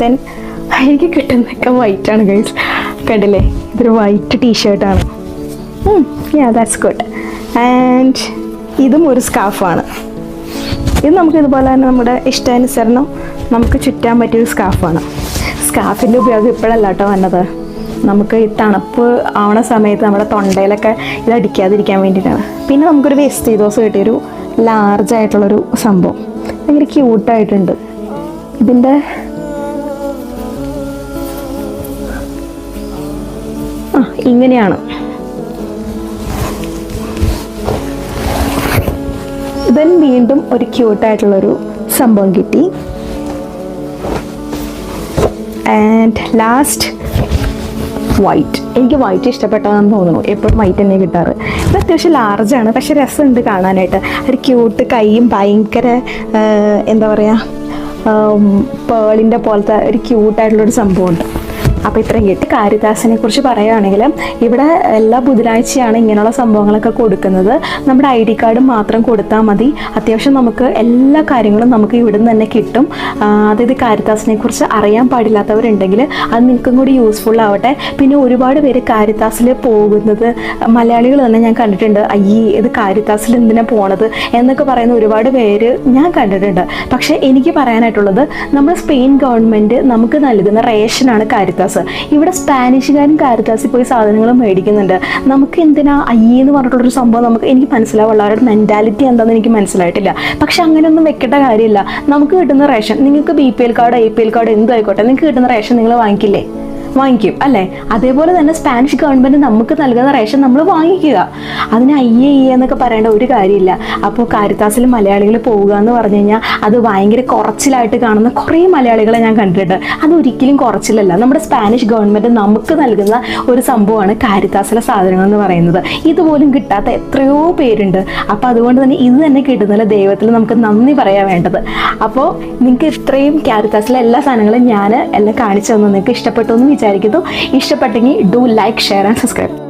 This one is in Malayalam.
ദെൻ എനിക്ക് കിട്ടുന്നൊക്കെ വൈറ്റ് ആണ് ഗൈസ് കണ്ടില്ലേ? ഇതൊരു വൈറ്റ് ടീഷർട്ടാണ് യാ ദാറ്റ്സ് ഗുഡ് ആൻഡ് ഇതും ഒരു സ്കാഫാണ് ഇത് നമുക്ക് ഇതുപോലെ തന്നെ നമ്മുടെ ഇഷ്ടാനുസരണം നമുക്ക് ചുറ്റാൻ പറ്റിയൊരു സ്കാഫാണ് സ്കാഫിന്റെ ഉപയോഗം ഇപ്പോഴല്ല കേട്ടോ വന്നത്. നമുക്ക് ഈ തണുപ്പ് ആവണ സമയത്ത് നമ്മുടെ തൊണ്ടയിലൊക്കെ ഇത് അടിക്കാതിരിക്കാൻ വേണ്ടിയിട്ടാണ് പിന്നെ നമുക്കൊരു വേസ്റ്റ് ചെയ്തോസ് കിട്ടിയൊരു ലാർജ് ആയിട്ടുള്ളൊരു സംഭവം. ഭയങ്കര ക്യൂട്ടായിട്ടുണ്ട് ഇതിന്റെ ഇങ്ങനെയാണ്. ദെൻ വീണ്ടും ഒരു ക്യൂട്ടായിട്ടുള്ളൊരു സംഭവം കിട്ടി. ആൻഡ് ലാസ്റ്റ് വൈറ്റ് എനിക്ക് വൈറ്റ് ഇഷ്ടപ്പെട്ടതാണെന്ന് തോന്നുന്നു. എപ്പോഴും വൈറ്റ് തന്നെ കിട്ടാറ്. ഇത് അത്യാവശ്യം ലാർജാണ് പക്ഷെ രസമുണ്ട് കാണാനായിട്ട്. ഒരു ക്യൂട്ട് കൈയും ഭയങ്കര എന്താ പറയുക പേളിന്റെ പോലത്തെ ഒരു ക്യൂട്ടായിട്ടുള്ളൊരു സംഭവമുണ്ട്. അപ്പോൾ ഇത്രയും കിട്ടി കാരിദാസിനെ കുറിച്ച് പറയുകയാണെങ്കിൽ ഇവിടെ എല്ലാ ബുധനാഴ്ചയാണ് ഇങ്ങനെയുള്ള സംഭവങ്ങളൊക്കെ കൊടുക്കുന്നത്. നമ്മുടെ ഐ ഡി കാർഡ് മാത്രം കൊടുത്താൽ മതി. അത്യാവശ്യം നമുക്ക് എല്ലാ കാര്യങ്ങളും നമുക്ക് ഇവിടെ നിന്ന് തന്നെ കിട്ടും. അതായത് കാരിദാസിനെ കുറിച്ച് അറിയാൻ പാടില്ലാത്തവരുണ്ടെങ്കിൽ അത് നിങ്ങൾക്കും കൂടി യൂസ്ഫുൾ ആവട്ടെ. പിന്നെ ഒരുപാട് പേര് കാരിത്താസിൽ പോകുന്നത്. മലയാളികൾ തന്നെ ഞാൻ കണ്ടിട്ടുണ്ട്. അയ്യേ ഇത് കാരിത്താസിൽ എന്തിനാ പോണത്? എന്നൊക്കെ പറയുന്ന ഒരുപാട് പേര് ഞാൻ കണ്ടിട്ടുണ്ട്. പക്ഷേ എനിക്ക് പറയാനായിട്ടുള്ളത് നമ്മുടെ സ്പെയിൻ ഗവൺമെന്റ് നമുക്ക് നൽകുന്ന റേഷനാണ് കാരിത്താസ് ഇവിടെ സ്പാനിഷുകാരും കാരിത്താസിൽ പോയി സാധനങ്ങൾ മേടിക്കുന്നുണ്ട്. നമുക്ക് എന്തിനാ അയ്യെന്ന് പറഞ്ഞിട്ടുള്ളൊരു സംഭവം നമുക്ക് എനിക്ക് മനസ്സിലാവുള്ള അവരുടെ മെന്റാലിറ്റി എന്താണെന്ന് എനിക്ക് മനസ്സിലായിട്ടില്ല. പക്ഷെ അങ്ങനെയൊന്നും വെക്കേണ്ട കാര്യമില്ല. നമുക്ക് കിട്ടുന്ന റേഷൻ നിങ്ങൾക്ക് B P L card A P L card എന്തായിക്കോട്ടെ നിങ്ങൾക്ക് കിട്ടുന്ന റേഷൻ നിങ്ങൾ വാങ്ങിക്കില്ലേ? വാങ്ങിക്കും അല്ലേ? അതേപോലെ തന്നെ സ്പാനിഷ് ഗവൺമെന്റ് നമുക്ക് നൽകുന്ന റേഷൻ നമ്മൾ വാങ്ങിക്കുക. അതിന് അയ്യേ അയ്യേ എന്നൊക്കെ പറയേണ്ട ഒരു കാര്യമില്ല. അപ്പോൾ കാരിത്താസിൽ മലയാളികൾ പോവുക എന്ന് പറഞ്ഞു കഴിഞ്ഞാൽ അത് ഭയങ്കര കുറച്ചിലായിട്ട് കാണുന്ന കുറേ മലയാളികളെ ഞാൻ കണ്ടിട്ടുണ്ട്. അത് ഒരിക്കലും കുറച്ചിലല്ല. നമ്മുടെ സ്പാനിഷ് ഗവൺമെന്റ് നമുക്ക് നൽകുന്ന ഒരു സംഭവമാണ് കാരിത്താസിലെ സാധനങ്ങൾ എന്ന് പറയുന്നത്. ഇതുപോലും കിട്ടാത്ത എത്രയോ പേരുണ്ട്. അപ്പോൾ അതുകൊണ്ട് തന്നെ ഇത് തന്നെ കിട്ടുന്നില്ല ദൈവത്തിൽ നമുക്ക് നന്ദി പറയാൻ വേണ്ടത്. അപ്പോൾ നിങ്ങൾക്ക് ഇത്രയും കാരിത്താസിലെ എല്ലാ സാധനങ്ങളും ഞാൻ എല്ലാം കാണിച്ചു തന്നു. നിങ്ങൾക്ക് ഇഷ്ടപ്പെട്ടു എന്ന് വിചാരിക്കുന്നു ഇഷ്ടപ്പെട്ടെങ്കിൽ do like share and subscribe